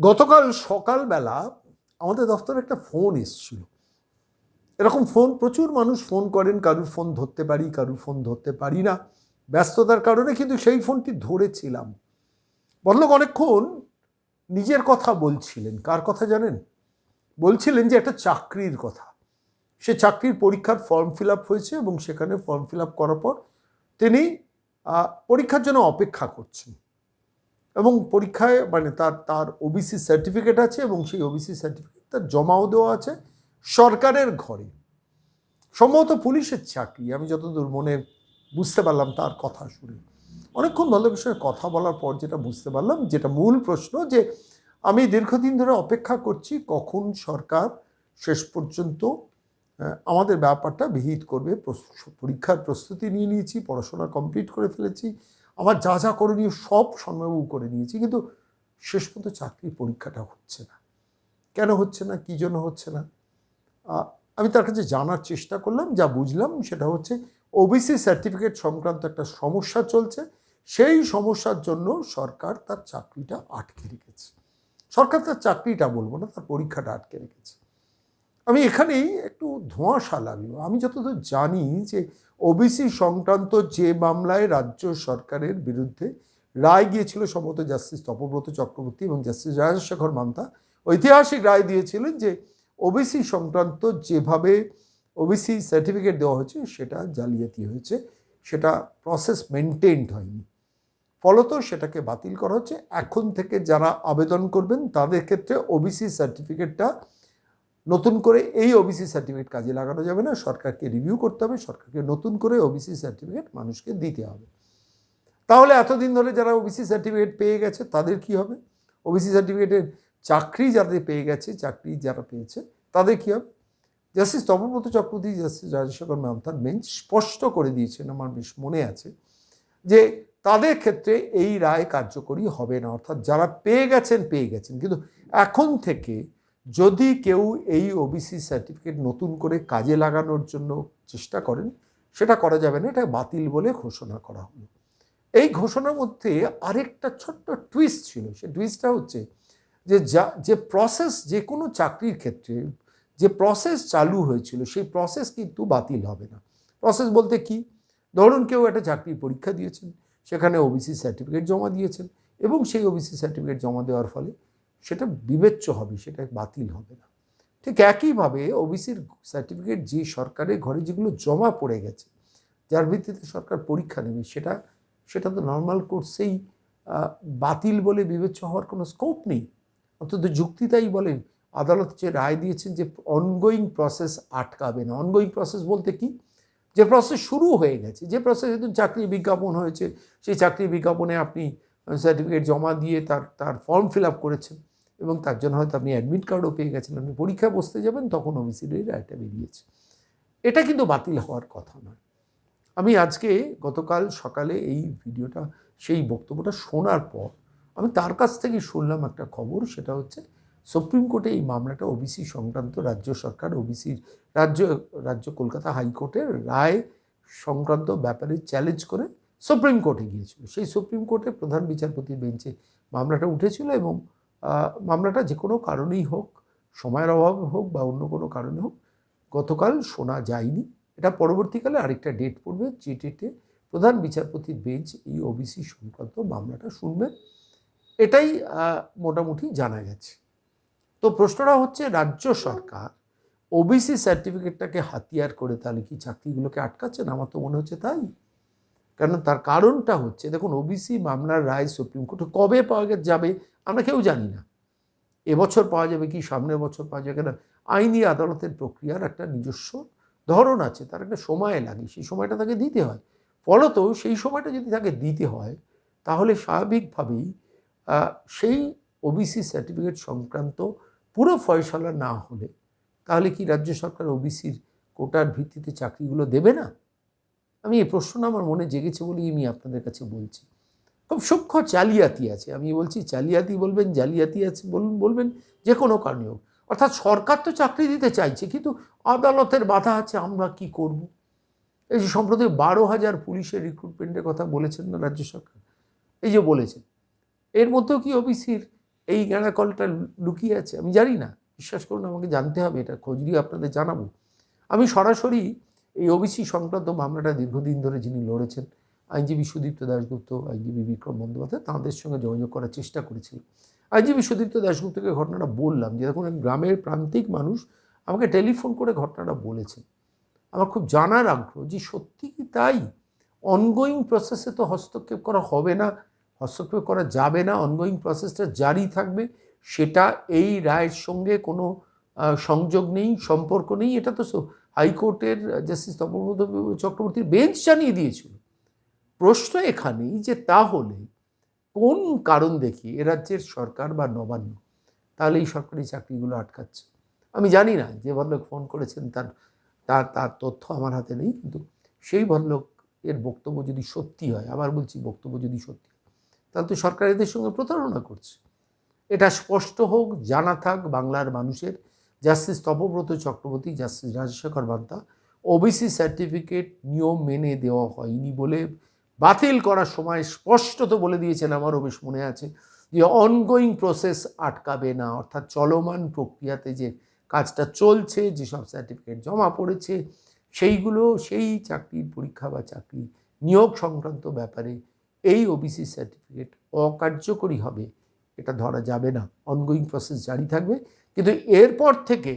গতকাল সকালবেলা আমাদের দফতরে একটা ফোন এসেছিল। এরকম ফোন, প্রচুর মানুষ ফোন করেন, কারুর ফোন ধরতে পারি, কারুর ফোন ধরতে পারি না। ব্যস্ততার কারণে কিন্তু সেই ফোনটি ধরেছিলাম। বদলোক অনেকক্ষণ নিজের কথা বলছিলেন। কার কথা জানেন? বলছিলেন যে একটা চাকরির কথা। সে চাকরির পরীক্ষার ফর্ম ফিল আপ হয়েছে এবং সেখানে ফর্ম ফিল আপ করার পর তিনি পরীক্ষার জন্য অপেক্ষা করছেন। এবং পরীক্ষায় মানে তার তার ওবিসি সার্টিফিকেট আছে এবং সেই ওবিসি সার্টিফিকেট তার জমাও দেওয়া আছে সরকারের ঘরে। সম্ভবত পুলিশের চাকরি, আমি যতদূর মনে বুঝতে পারলাম তার কথা শুনে। অনেকক্ষণ ভালো বিষয়ে কথা বলার পর যেটা বুঝতে পারলাম, যেটা মূল প্রশ্ন যে আমি দীর্ঘদিন ধরে অপেক্ষা করছি কখন সরকার শেষ পর্যন্ত আমাদের ব্যাপারটা বিহিত করবে। পরীক্ষার প্রস্তুতি নিয়ে নিয়েছি, পড়াশোনা কমপ্লিট করে ফেলেছি। আমার যা যা করণীয় সব সন্ময়বাবু করে নিয়েছি কিন্তু শেষ পর্যন্ত চাকরির পরীক্ষাটা হচ্ছে না। কেন হচ্ছে না? কী জন্য হচ্ছে না? আমি তার কাছে জানার চেষ্টা করলাম, যা বুঝলাম সেটা হচ্ছে ওবিসি সার্টিফিকেট সংক্রান্ত একটা সমস্যা চলছে। সেই সমস্যার জন্য সরকার তার চাকরিটা আটকে রেখেছে। সরকার তার চাকরিটা বলব না, তার পরীক্ষাটা আটকে রেখেছে। আমি এখানেই একটু ধোঁয়াশা লাগল আমি যতদূর জানি যে ওবিসি সংক্রান্ত যে মামলায় রাজ্য সরকারের বিরুদ্ধে রায় গিয়েছিল সম্ভবত জাস্টিস তপব্রত চক্রবর্তী এবং জাস্টিস রাজশেখর মান্তা, ঐতিহাসিক রায় দিয়েছিলেন যে ওবিসি সংক্রান্ত যেভাবে ওবিসি সার্টিফিকেট দেওয়া হয়েছে সেটা জালিয়াতি হয়েছে, সেটা প্রসেস মেনটেনড হয়নি। ফলত সেটাকে বাতিল করা হচ্ছে। এখন থেকে যারা আবেদন করবেন তাদের ক্ষেত্রে ওবিসি সার্টিফিকেটটা নতুন করে এই ওবিসি সার্টিফিকেট কাজে লাগানো যাবে না। সরকারকে রিভিউ করতে হবে, সরকারকে নতুন করে ওবিসি সার্টিফিকেট মানুষকে দিতে হবে। তাহলে এতদিন ধরে যারা ওবিসি সার্টিফিকেট পেয়ে গেছে, তাদের কি হবে? ওবিসি সার্টিফিকেটের চাকরি যাদের পেয়ে গেছে, চাকরি যারা পেয়েছে, তাদের কি হবে? জাস্টিস তপব্রত চক্রবর্তী জাস্টিস রাজশেখর মামতার বেঞ্চ স্পষ্ট করে দিয়েছেন, আমার বেশ মনে আছে, যে তাদের ক্ষেত্রে এই রায় কার্যকরী হবে না। অর্থাৎ যারা পেয়ে গেছেন পেয়ে গেছেন। কিন্তু এখন থেকে যদি কেউ এই ওবিসি সার্টিফিকেট নতুন করে কাজে লাগানোর জন্য চেষ্টা করেন, সেটা করা যাবে না, এটা বাতিল বলে ঘোষণা করা হলো। এই ঘোষণার মধ্যে আরেকটা ছোট্ট টুইস্ট ছিল সে টুইস্টটা হচ্ছে যে যা, যে প্রসেস যে কোনো চাকরির ক্ষেত্রে, যে প্রসেস চালু হয়েছিল, সেই প্রসেস কিন্তু বাতিল হবে না। প্রসেস বলতে কি? ধরুন কেউ একটা চাকরির পরীক্ষা দিয়েছেন, সেখানে ওবিসি সার্টিফিকেট জমা দিয়েছেন এবং সেই ওবিসি সার্টিফিকেট জমা দেওয়ার ফলে সেটা বিবেচ্য হবে, সেটা বাতিল হবে না। ঠিক একইভাবে ওবিসির সার্টিফিকেট যে সরকারের ঘরে যেগুলো জমা পড়ে গেছে, যার ভিত্তিতে সরকার পরীক্ষা নেবে, সেটা সেটা তো নর্মাল কোর্সেই বাতিল বলে বিবেচ্য হওয়ার কোনো স্কোপ নেই। অন্তত যুক্তি তাই বলে, আদালত যে রায় দিয়েছেন যে অনগোয়িং প্রসেস আটকাবে না। অনগোয়িং প্রসেস বলতে কি? যে প্রসেস শুরু হয়ে গেছে, যে প্রসেস ধরুন চাকরি বিজ্ঞাপন হয়েছে, সেই চাকরি বিজ্ঞাপনে আপনি সার্টিফিকেট জমা দিয়ে তার তার ফর্ম ফিল আপ করেছেন। এবং তার জন্য হয়তো আপনি অ্যাডমিট কার্ডও পেয়ে গেছেন। আপনি পরীক্ষা বসতে যাবেন, তখন ওবিসির এই রায়টা বেরিয়েছে। এটা কিন্তু বাতিল হওয়ার কথা নয়। আমি আজকে গতকাল সকালে এই ভিডিওটা, সেই বক্তব্যটা শোনার পর আমি তার কাছ থেকে শুনলাম একটা খবর, সেটা হচ্ছে সুপ্রিম কোর্টে এই মামলাটা ওবিসি সংক্রান্ত রাজ্য সরকার ওবিসির রাজ্য রাজ্য কলকাতা হাইকোর্টের রায় সংক্রান্ত ব্যাপারে চ্যালেঞ্জ করে সুপ্রিম কোর্টে গিয়েছিল। সেই সুপ্রিম কোর্টে প্রধান বিচারপতির বেঞ্চে মামলাটা উঠেছিল এবং মামলাটা যে কোনো কারণেই হোক, সময়ের অভাবে হোক বা অন্য কোনো কারণে হোক, গতকাল শোনা যায়নি। এটা পরবর্তীকালে আরেকটা ডেট পড়বে, যে ডেটে প্রধান বিচারপতির বেঞ্চ এই ওবিসি সংক্রান্ত মামলাটা শুনবেন এটাই মোটামুটি জানা গেছে। তো প্রশ্নটা হচ্ছে, রাজ্য সরকার ওবিসি সার্টিফিকেটটাকে হাতিয়ার করে তাহলে কি চাকরিগুলোকে আটকাচ্ছেন আমার তো মনে হচ্ছে তাই। কারণ তার কারণটা হচ্ছে, দেখুন ওবিসি মামলার রায় সুপ্রিম কোর্টে কবে পাওয়া যাবে আমরা কেউ জানি না। এবছর পাওয়া যাবে কি, সামনের বছর পাওয়া যাবে না আইনি আদালতের প্রক্রিয়ার একটা নিজস্ব ধরন আছে, তার একটা সময় লাগে, সেই সময়টা তাকে দিতে হয়। ফলত সেই সময়টা যদি তাকে দিতে হয়, তাহলে স্বাভাবিকভাবেই সেই ওবিসি সার্টিফিকেট সংক্রান্ত পুরো ফয়সলা না হলে, তাহলে কি রাজ্য সরকার ওবিসির কোটার ভিত্তিতে চাকরিগুলো দেবে না? আমি এই প্রশ্নটা আমার মনে জেগেছে বলেই আমি আপনাদের কাছে বলছি। খুব সূক্ষ্ম জালিয়াতি আছে। আমি বলছি জালিয়াতি বলবেন, জালিয়াতি আছে বলুন, বলবেন যে কোনো কারণে হোক। অর্থাৎ সরকার তো চাকরি দিতে চাইছে, কিন্তু আদালতের বাধা আছে, আমরা কি করব? এই যে সম্প্রতি বারো হাজার পুলিশের রিক্রুটমেন্টের কথা বলেছেন না রাজ্য সরকার? এই যে বলেছেন। এর মধ্যেও কি ওবিসির এই কলটা লুকিয়ে আছে? আমি জানি না। বিশ্বাস করুন, আমাকে জানতে হবে এটা। খোঁজ নিয়ে আপনাদের জানাব। আমি সরাসরি এই ওবিসি সংক্রান্ত মামলাটা দীর্ঘদিন ধরে যিনি লড়েছেন, আইনজীবী সুদীপ্ত দাশগুপ্ত, আইনজীবী বিক্রম বন্দ্যোপাধ্যায়, তাঁদের সঙ্গে যোগাযোগ করার চেষ্টা করেছিল আইনজীবী সুদীপ্ত দাশগুপ্তকে ঘটনাটা বললাম যে, দেখুন গ্রামের প্রান্তিক মানুষ, আমাকে টেলিফোন করে ঘটনাটা বলেছেন। আমার খুব জানার আগ্রহ যে, সত্যি কি তাই? অনগোয়িং প্রসেসে তো হস্তক্ষেপ করা হবে না, হস্তক্ষেপ করা যাবে না অনগোয়িং প্রসেসটা জারি থাকবে, সেটা এই রায়ের সঙ্গে কোনো সংযোগ নেই, সম্পর্ক নেই, এটা তো হাইকোর্টের জাস্টিস তপব্রত চক্রবর্তীর বেঞ্চ জানিয়ে দিয়েছিল। প্রশ্ন এখানেই যে তাহলে কোন কারণ দেখি এ রাজ্যের সরকার বা নবান্ন তাহলে এই সরকারি চাকরিগুলো আটকাচ্ছে? আমি জানি না, যে ভদ্রলোক ফোন করেছেন তার তার তার তথ্য আমার হাতে নেই, কিন্তু সেই ভদ্রলোক এর বক্তব্য যদি সত্যি হয়, আবার বলছি বক্তব্য যদি সত্যি হয়, তাহলে তো সরকার এদের সঙ্গে প্রতারণা করছে। এটা স্পষ্ট হোক, জানা থাক বাংলার মানুষের justice Tapabrata Chakraborty, justice Rajasekhar Mantha OBC certificate নিয়ম মেনে দেওয়া হয়নি বলে বাতিল করার সময় স্পষ্টত বলে দিয়েছেন আমারও বেশ মনে আছে যে অনগোয়িং প্রসেস আটকাবে না, অর্থাৎ চলমান প্রক্রিয়াতে যে কাজটা চলছে, যেসব সার্টিফিকেট জমা পড়েছে, সেইগুলো, সেই চাকরির পরীক্ষা বা চাকরি নিয়োগ সংক্রান্ত ব্যাপারে এই ওবিসি সার্টিফিকেট অকার্যকরী হবে, এটা ধরা যাবে না। অনগোয়িং প্রসেস জারি থাকবে। কিন্তু এরপর থেকে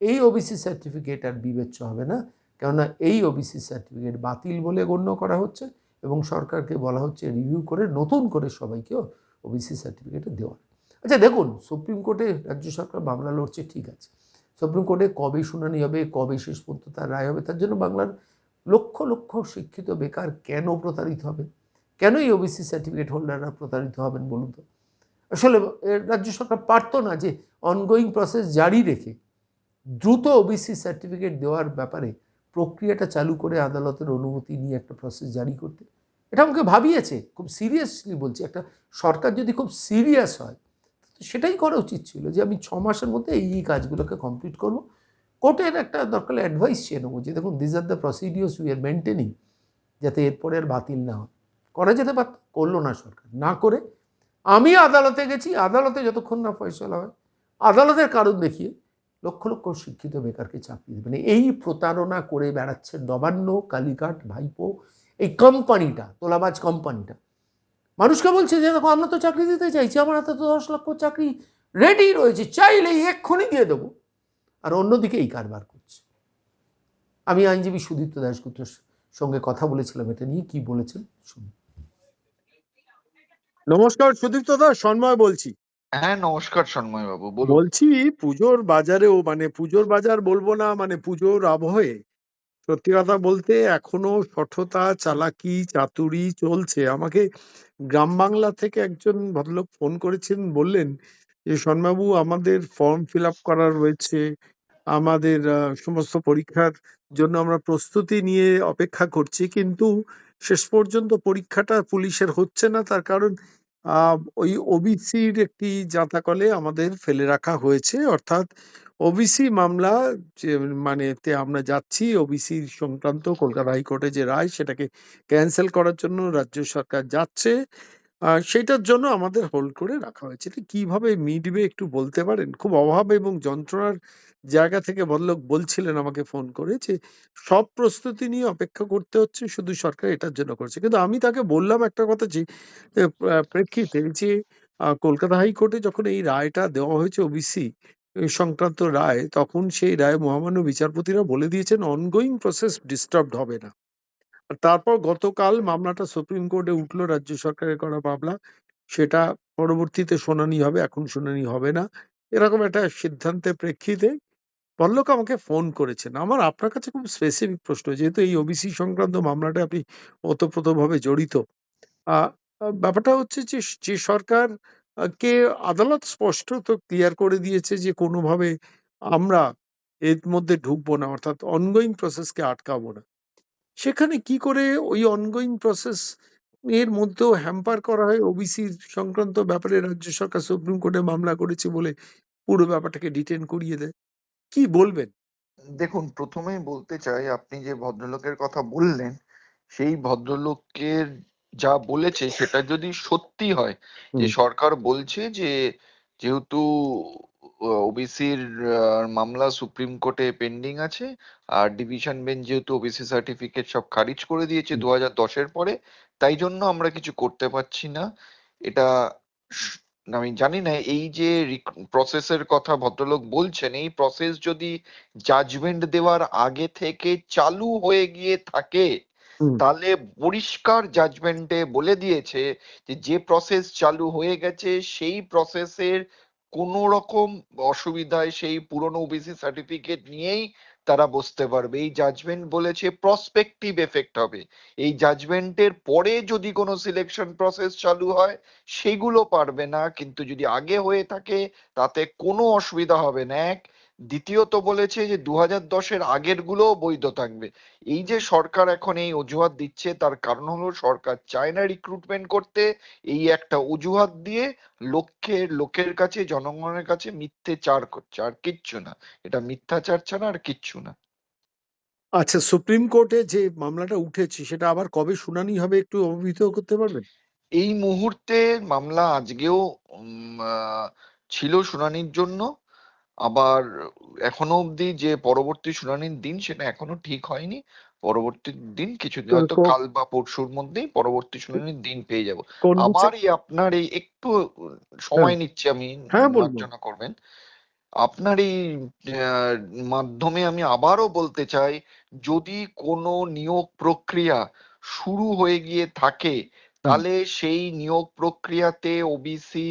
এই ওবিসি সার্টিফিকেট আর বিবেচ্য হবে না। কেননা এই ওবিসি সার্টিফিকেট বাতিল বলে গণ্য করা হচ্ছে এবং সরকারকে বলা হচ্ছে রিভিউ করে, নতুন করে সবাইকে ওবিসি সার্টিফিকেটে দেওয়ার আচ্ছা দেখুন সুপ্রিম কোর্টে রাজ্য সরকার মামলা লড়ছে, ঠিক আছে। সুপ্রিম কোর্টে কবে শুনানি হবে, কবে শেষ পর্যন্ত তার রায় হবে, তার জন্য বাংলার লক্ষ লক্ষ শিক্ষিত বেকার কেন প্রতারিত হবে? কেন এই ওবিসি সার্টিফিকেট হোল্ডাররা প্রতারিত হবেন বলুন তো? আসলে রাজ্য সরকার পারতো না যে অনগোয়িং প্রসেস জারি রেখে দ্রুত ওবিসি সার্টিফিকেট দেওয়ার ব্যাপারে প্রক্রিয়াটা চালু করে আদালতের অনুমতি নিয়ে একটা প্রসেস জারি করতে। এটা আমাকে ভাবিয়েছে, খুব সিরিয়াসলি বলছি। একটা সরকার যদি খুব সিরিয়াস হয়, তো সেটাই করা উচিত ছিল যে আমি ছ মাসের মধ্যে এই কাজগুলোকে কমপ্লিট করব। কোর্টের একটা দরকার অ্যাডভাইস চেয়ে নেব যে দেখুন this are the procedures we are maintaining যাতে এরপরে আর বাতিল না হয়। করা যেতে পারত, করল না সরকার। না করে আমি আদালতে গেছি, আদালতে যতক্ষণ না ফয়সলা হয়, আদালতের কারণ দেখিয়ে লক্ষ লক্ষ শিক্ষিত বেকারকে চাকরি মানে এই প্রতারণা করে বেড়াচ্ছে নবান্ন, কালীঘাট, ভাইপো, এই কোম্পানিটা, তোলাবাজ কোম্পানিটা। মানুষকে বলছে যে, দেখো, আমরা তো চাকরি দিতে চাইছি, আমার হাতে তো দশ লক্ষ চাকরি রেডি রয়েছে, চাইলেই এক্ষুনি দিয়ে দেবো। আর অন্যদিকে এই কারবার করছে। আমি আইনজীবী সুদীপ্ত দাশগুপ্তর সঙ্গে কথা বলেছিলাম, এটা নিয়ে কি বলেছেন? শুনুন। নমস্কার সুদীপ্ত দাস সন্ময় বলছি। হ্যাঁ নমস্কার সন্ময় বাবু বলছি পুজোর বাজারেও মানে পুজোর বাজার বলব না মানে পুজোর আবহে সত্যি কথা বলতে এখনও সঠতা চালাকি চাতুরি চলছে। আমাকে গ্রাম বাংলা থেকে একজন ভদ্রলোক ফোন করেছেন বললেন যে সন্মাবু আমাদের ফর্ম ফিল আপ করার রয়েছে আমাদের সমস্ত পরীক্ষার জন্য আমরা প্রস্তুতি নিয়ে অপেক্ষা করছি কিন্তু শেষ পর্যন্ত পরীক্ষাটা পুলিশের হচ্ছে না, তার কারণ ওই ওবিসির একটি জাতাকলে আমাদের ফেলে রাখা হয়েছে। অর্থাৎ ওবিসি মামলা যে মানে তে আমরা যাচ্ছি ওবিসি সংক্রান্ত কলকাতা হাইকোর্টে যে রায়, সেটাকে ক্যান্সেল করার জন্য রাজ্য সরকার যাচ্ছে। সেটার জন্য আমাদের হোল্ড করে রাখা হয়েছে। এটা কীভাবে মিটবে একটু বলতে পারেন? খুব অভাব এবং যন্ত্রণার জায়গা থেকে বদলোক বলছিলেন আমাকে ফোন করে যে, সব প্রস্তুতি নিয়ে অপেক্ষা করতে হচ্ছে, শুধু সরকার এটার জন্য করছে। কিন্তু আমি তাকে বললাম একটা কথা যে প্রেক্ষিতে যে কলকাতা হাইকোর্টে যখন এই রায়টা দেওয়া হয়েছে ওবিসি সংক্রান্ত রায়, তখন সেই রায় মহামান্য বিচারপতিরা বলে দিয়েছেন অনগোয়িং প্রসেস ডিস্টার্বড হবে না। তারপর গতকাল মামলাটা সুপ্রিম কোর্টে উঠল, রাজ্য সরকারের করা মামলা। সেটা পরবর্তীতে শুনানি হবে, এখন শুনানি হবে না। এরকম একটা সিদ্ধান্তের প্রেক্ষিতে পল্লক আমাকে ফোন করেছেন। আমার আপনার কাছে খুব স্পেসিফিক প্রশ্ন, যেহেতু এই ওবিসি সংক্রান্ত মামলাটা আপনি ওতপ্রোতভাবে জড়িত। ব্যাপারটা হচ্ছে যে যে সরকার কে আদালত স্পষ্টত ক্লিয়ার করে দিয়েছে যে, কোনোভাবে আমরা এর মধ্যে ঢুকবো না, অর্থাৎ অনগোয়িং প্রসেসকে আটকাবো না। সেখানে কি করে ওই অনগোয়িং প্রসেস এর মধ্যেও হ্যাম্পার করা হয়? ওবিসি সংক্রান্ত ব্যাপারে রাজ্য সরকার সুপ্রিম কোর্টে মামলা করেছে বলে পুরো ব্যাপারটাকে ডিটেন করিয়ে দেয়। কি বলবেন? দেখুন প্রথমেই বলতে চাই আপনি যে ভদ্রলোকের কথা বললেন সেই ভদ্রলোকের যা বলেছে সেটা যদি সত্যি হয় যে সরকার বলছে যে যেহেতু ওবিসির মামলা সুপ্রিম কোর্টে পেন্ডিং আছে আর ডিভিশন বেঞ্চ যেহেতু ওবিসি সার্টিফিকেট সব খারিজ করে দিয়েছে। দু হাজার দশের পরে তাই জন্য আমরা কিছু করতে পারছি না। এটা আমি জানি না এই যে প্রসেসের কথা ভদ্রলোক বলছেন এই প্রসেস যদি জাজমেন্ট দেওয়ার আগে থেকে চালু হয়ে গিয়ে থাকে তাহলে পরিষ্কার জাজমেন্টে বলে দিয়েছে যে যে প্রসেস চালু হয়ে গেছে সেই প্রসেসের কোনো রকম অসুবিধায় সেই পুরনো ওবিসি সার্টিফিকেট নিয়েই তারা বসতে পারবে। এই জাজমেন্ট বলেছে প্রসপেক্টিভ এফেক্ট হবে। এই জাজমেন্টের পরে যদি কোনো সিলেকশন প্রসেস চালু হয়, সেগুলো পারবে না। কিন্তু যদি আগে হয়ে থাকে, তাতে কোনো অসুবিধা হবে না। এক দ্বিতীয়ত বলেছে যে দু হাজার দশের আগের গুলোও বৈধ থাকবে। এই যে সরকার এখন এই অজুহাত দিচ্ছে তার কারণ হলো সরকার চায় না রিক্রুটমেন্ট করতে। এই একটা অজুহাত দিয়ে লক্ষ্যের লোকের কাছে জনগণের কাছে মিথ্যে চার করছে আর কিচ্ছু না। এটা মিথ্যাচার ছাড়া আর কিচ্ছু না। আচ্ছা সুপ্রিম কোর্টে যে মামলাটা উঠেছে সেটা আবার কবে শুনানি হবে একটু অবহিত করতে পারবেন? এই মুহূর্তে মামলা আজকেও ছিল শুনানির জন্য। আবার এখনও অবধি যে পরবর্তী শুনানির দিন সেটা এখনও ঠিক হয়নি। পরবর্তী দিন কিছুদিন হয়তো কাল বা পরশুর মধ্যেই পরবর্তী শুনানির দিন পেয়ে যাব। এই আপনার এই একটু সময় নিচ্ছে আমি হ্যাঁ। মার্জনা করবেন। আপনার এই মাধ্যমে আমি আবারও বলতে চাই যদি কোনো নিয়োগ প্রক্রিয়া শুরু হয়ে গিয়ে থাকে তাহলে সেই নিয়োগ প্রক্রিয়াতে ওবিসি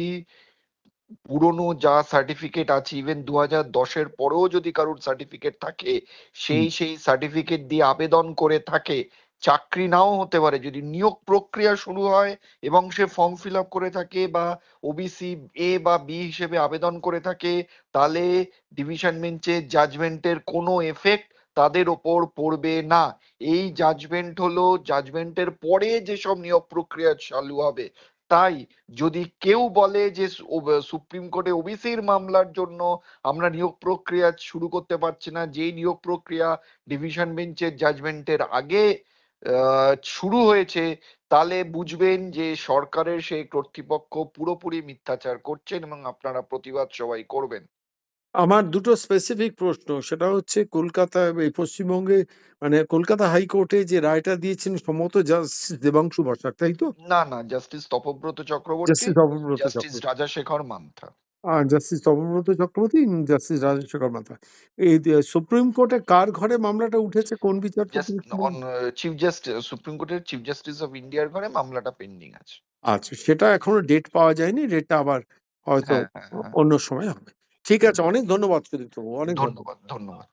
পুরনো যা সার্টিফিকেট আছে ইভেন দু হাজার দশের পরেও যদি কারোর সার্টিফিকেট থাকে সেই সেই সার্টিফিকেট দিয়ে আবেদন করে থাকে চাকরি নাও হতে পারে। যদি নিয়োগ প্রক্রিয়া শুরু হয় এবং সে ফর্ম ফিল আপ করে থাকে বা ওবিসি এ বা বি হিসেবে আবেদন করে থাকে তাহলে ডিভিশন বেঞ্চের জাজমেন্টের কোনো এফেক্ট তাদের ওপর পড়বে না। এই জাজমেন্ট হলো জাজমেন্টের পরে যেসব নিয়োগ প্রক্রিয়া চালু হবে তাই যদি কেউ বলে যে সুপ্রিম কোর্টে ওবিসির মামলার জন্য আমরা নিয়োগ প্রক্রিয়া শুরু করতে পারছি না যে নিয়োগ প্রক্রিয়া ডিভিশন বেঞ্চের জাজমেন্টের আগে শুরু হয়েছে, তাহলে বুঝবেন যে সরকারের সেই কর্তৃপক্ষ পুরোপুরি মিথ্যাচার করছেন এবং আপনারা প্রতিবাদ সবাই করবেন। আমার দুটো স্পেসিফিক প্রশ্ন। সেটা হচ্ছে কলকাতা এই পশ্চিমবঙ্গে মানে কলকাতা হাইকোর্টে যে রায়টা দিয়েছেন সম্মত জাস্টিস দেবাংশু বসাক তাই তো? না না justice Tapabrata Chakraborty justice Apabrata justice Rajasekhar Mantha. আর জাস্টিস অপব্রত চক্রবর্তী জাস্টিস রাজশেখর মাথা এই সুপ্রিম কোর্টে কার ঘরে মামলাটা উঠেছে কোন একটু চিফ জাস্টিস সুপ্রিম কোর্টের চিফ জাস্টিস অফ ইন্ডিয়ার ঘরে মামলাটা পেন্ডিং আছে। আচ্ছা সেটা এখনও ডেট পাওয়া যায়নি ডেটটা আবার হয়তো হ্যাঁ হ্যাঁ হ্যাঁ। অন্য সময় হবে। ঠিক আছে অনেক ধন্যবাদ সুদীপ্ত অনেক ধন্যবাদ। ধন্যবাদ।